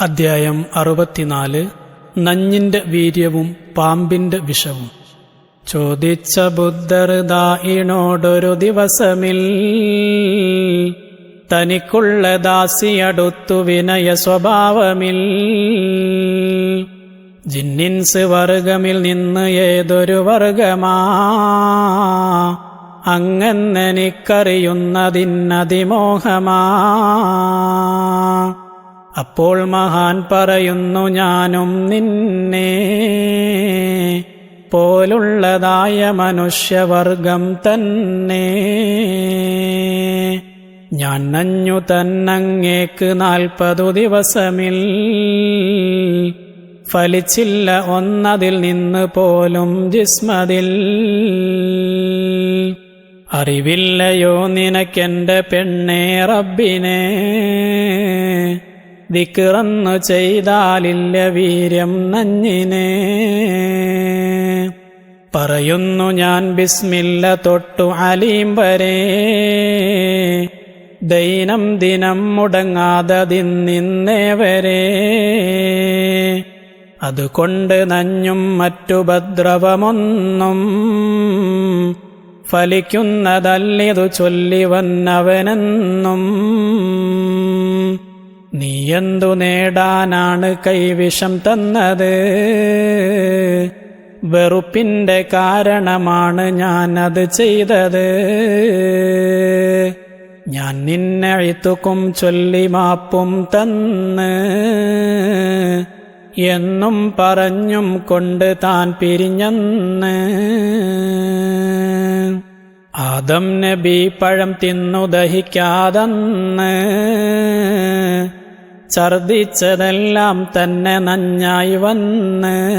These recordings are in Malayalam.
അദ്ധ്യായം അറുപത്തിനാല്. നഞ്ഞിന്റെ വീര്യവും പാമ്പിന്റെ വിഷവും. ചോദിച്ച ബുദ്ധർ ദാഹിനോടൊരു ദിവസമിൽ തനിക്കുള്ള ദാസിയടുത്തു വിനയ സ്വഭാവമിൽ. ജിന്നിൻസ് വർഗമിൽ നിന്ന് ഏതൊരു വർഗമാ? അങ്ങെന്നെനിക്കറിയുന്നതിന്നതിമോഹമാ അപ്പോൾ മഹാൻ പറയുന്നു ഞാനും നിന്നെ പോലുള്ളതായ മനുഷ്യവർഗം തന്നെ. ഞാൻ നഞ്ഞു തന്നങ്ങേക്ക് നാൽപ്പതു ദിവസമിൽ ഫലിച്ചില്ല ഒന്നതിൽ നിന്ന് പോലും ജിസ്മതിൽ. അറിവില്ലയോ നിനക്കെന്റെ പെണ്ണേ റബ്ബിനെ. ദിക്റന്നു ചെയ്താലില്ല വീര്യം നഞ്ഞിനെ. പറയുന്നു ഞാൻ ബിസ്മില്ല തൊട്ടു അലീം വരെ. ദൈനം ദിനം മുടങ്ങാതതിന്നേ വരെ. അതുകൊണ്ട് നഞ്ഞും മറ്റു ഭദ്രവമൊന്നും ഫലിക്കുന്നതല്ലിതു ചൊല്ലി വന്നവനെന്നും. നീയെന്തു നേടാനാണ് കൈവിഷം തന്നത്? വെറുപ്പിന്റെ കാരണമാണ് ഞാനത് ചെയ്തത്. ഞാൻ നിന്നെ അഴിത്തുക്കും ചൊല്ലി മാപ്പും തന്ന്. എന്നും പറഞ്ഞും കൊണ്ട് താൻ പിരിഞ്ഞന്ന്. ആദം നബി പഴം തിന്നു ദഹിക്കാതന്ന്. ഛർദിച്ചതെല്ലാം തന്നെ നഞ്ഞായി വന്ന്.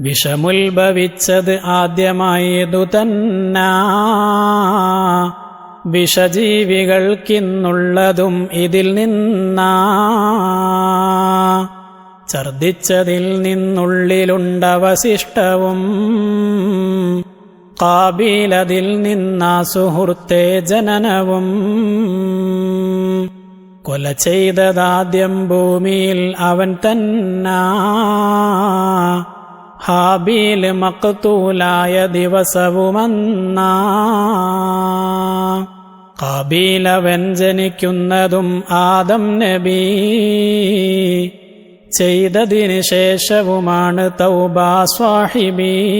വിഷമുത്ഭവിച്ചത് ആദ്യമായതു തന്ന. വിഷജീവികൾക്കിന്നുള്ളതും ഇതിൽ നിന്നാ. ഛർദിച്ചതിൽ നിന്നുള്ളിലുണ്ടവശിഷ്ടവും കാബീലതിൽ നിന്നാ സുഹൃത്തെ ജനനവും. കൊല ചെയ്തതാദ്യം ഭൂമിയിൽ അവൻ തന്നാ. ഹാബീൽ മക്തൂലായ ദിവസവുമന്നാ. കാബീലവൻ ജനിക്കുന്നതും ആദം നബി. ചെയ്തതിനു ശേഷവുമാണ് തൗബാ സ്വാഹിബി.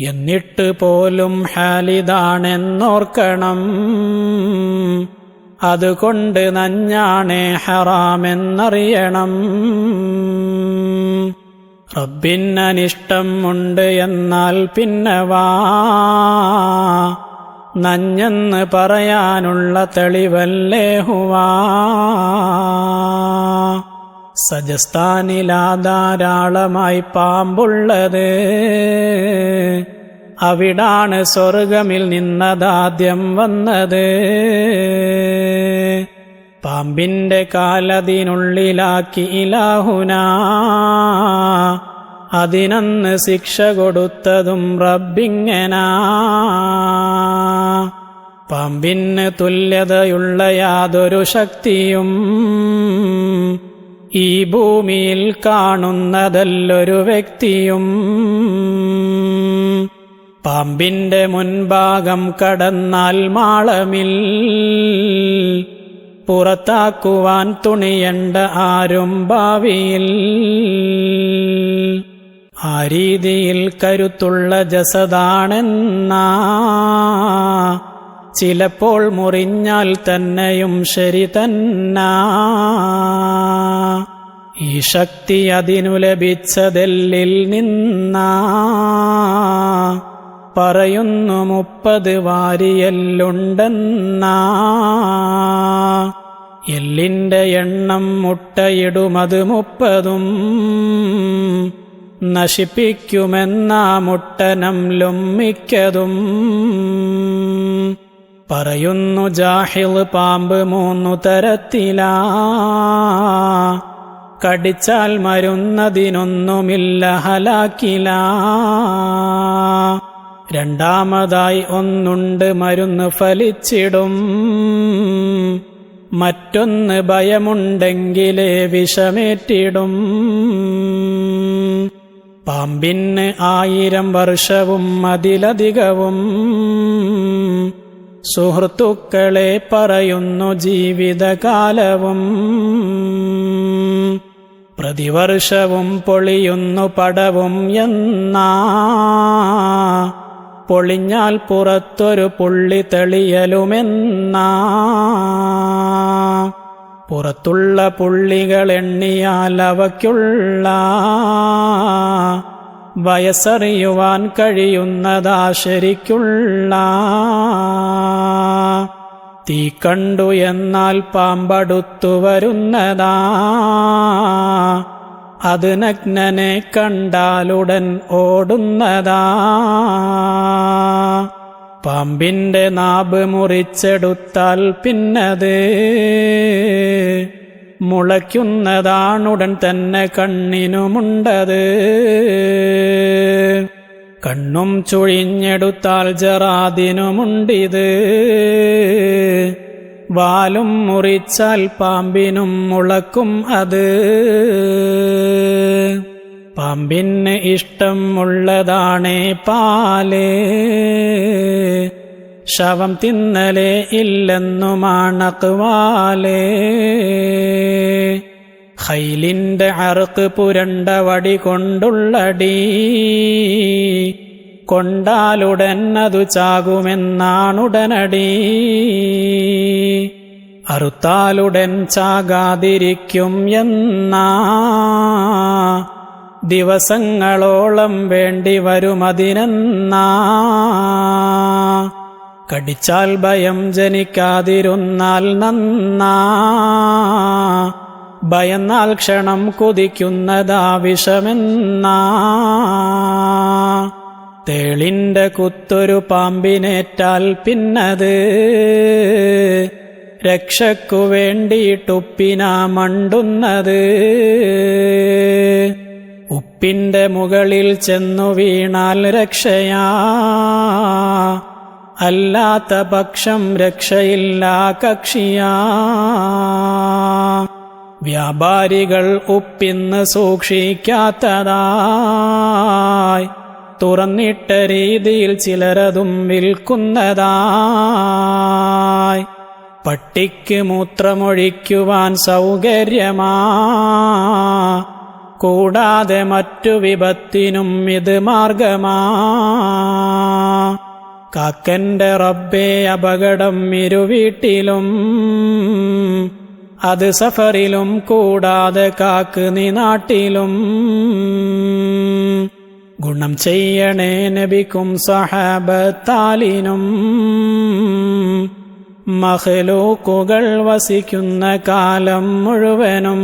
എന്നിട്ട് പോലും ഹാലിതാണെന്നോർക്കണം അതുകൊണ്ട് നഞ്ഞാണേ ഹറാമെന്നറിയണം. റബ്ബിനനിഷ്ടം ഉണ്ട് എന്നാൽ പിന്നെ വാ. നഞ്ഞെന്ന് പറയാനുള്ള തെളിവല്ലേ ഹുവാ. സജസ്ഥാനിലാ ധാരാളമായി പാമ്പുള്ളത്. അവിടാണ് സ്വർഗമിൽ നിന്നതാദ്യം വന്നത്. പാമ്പിന്റെ കാലതിനുള്ളിലാക്കി ഇലാഹുന. അതിനന്ന് ശിക്ഷ കൊടുത്തതും റബ്ബിങ്ങനാ. പാമ്പിന് തുല്യതയുള്ള യാതൊരു ശക്തിയും ഈ ഭൂമിയിൽ കാണുന്നതല്ലൊരു വ്യക്തിയും. പാമ്പിന്റെ മുൻഭാഗം കടന്നാൽ മാളമിൽ. പുറത്താക്കുവാൻ തുണിയണ്ട ആരും ഭാവിയിൽ. ആ രീതിയിൽ കരുത്തുള്ള ജസദാണെന്നാ. ചിലപ്പോൾ മുറിഞ്ഞാൽ തന്നെയും ശരി തന്നാ. ഈ ശക്തി അതിനു ലഭിച്ചതെല്ലിൽ നിന്നാ. പറയുന്നു മുപ്പത് വാരിയല്ലുണ്ടെന്ന. എല്ലിന്റെ എണ്ണം മുട്ടയിടുമത് മുപ്പതും. നശിപ്പിക്കുമെന്ന മുട്ടനം ലൊമ്മിക്കതും. പറയുന്നു ജാഹിൽ പാമ്പ് മൂന്നു തരത്തിലാ. കടിച്ചാൽ മരുന്നതിനൊന്നുമില്ല ഹലാക്കില. രണ്ടാമതായി ഒന്നുണ്ട് മരുന്ന് ഫലിച്ചിടും. മറ്റൊന്ന് ഭയമുണ്ടെങ്കിലേ വിഷമേറ്റിടും. പാമ്പിന് ആയിരം വർഷവും അതിലധികവും. സുഹൃത്തുക്കളെ പറയുന്നു ജീവിതകാലവും. പ്രതിവർഷവും പൊളിയുന്നു പടവും എന്നാ. പൊളിഞ്ഞാൽ പുറത്തൊരു പുള്ളി തെളിയലുമെന്നാ. പുറത്തുള്ള പുള്ളികൾ എണ്ണിയാൽ അവയ്ക്കുള്ള. വയസ്സറിയുവാൻ കഴിയുന്നതാ ശരിക്കുള്ള. തീ കണ്ടു എന്നാൽ പാമ്പടുത്തു വരുന്നതാ. അത് നഗ്നനെ കണ്ടാലുടൻ ഓടുന്നതാ. പാമ്പിന്റെ നാബ് മുറിച്ചെടുത്താൽ പിന്നത് മുളയ്ക്കുന്നതാണുടൻ തന്നെ കണ്ണിനുമുണ്ടത്. കണ്ണും ചുഴിഞ്ഞെടുത്താൽ ജറാദിനുമുണ്ടിത് വാലും മുറിച്ചാൽ പാമ്പിനും മുളക്കും അത്. പാമ്പിന് ഇഷ്ടമുള്ളതാണേ പാൽ. ശവം തിന്നലേ ഇല്ലെന്നുമാണക്വാൽ. ഹൈലിന്റെ അറുക്ക് പുരണ്ട വടി കൊണ്ടുള്ളടി. കൊണ്ടാലുടൻ അതു ചാകുമെന്നാണുടനടി. അറുത്താലുടൻ ചാകാതിരിക്കും എന്നാ. ദിവസങ്ങളോളം വേണ്ടി വരുമതിനെന്നാ. കടിച്ചാൽ ഭയം ജനിക്കാതിരുന്നാൽ നന്നാ. ഭയന്നാൽ ക്ഷണം കുതിക്കുന്നതാവിഷമെന്നാ തേളിന്റെ കുത്തൊരു പാമ്പിനേറ്റാൽ പിന്നത്. രക്ഷക്കു വേണ്ടിയിട്ടുപ്പിനാ മണ്ടുന്നത്. ഉപ്പിന്റെ മുകളിൽ ചെന്നു വീണാൽ രക്ഷയാ. അല്ലാത്ത പക്ഷം രക്ഷയില്ല കക്ഷിയാ. വ്യാപാരികൾ ഉപ്പിന്ന് സൂക്ഷിക്കാത്തതായി തുറന്നിട്ട രീതിയിൽ ചിലരതും വിൽക്കുന്നതായി. പട്ടിക്ക് മൂത്രമൊഴിക്കുവാൻ സൗകര്യമാ. കൂടാതെ മറ്റു വിപത്തിനും ഇത് മാർഗമാ. കാക്കന്റെ റബ്ബേ അപകടം ഇരുവീട്ടിലും അത് സഫറിലും കൂടാതെ കാക്ക് നീ നാട്ടിലും ഗുണം ചെയ്യണേ നബിക്കും സഹാബത്താലിനും. മഹലൂക്കുകൾ വസിക്കുന്ന കാലം മുഴുവനും.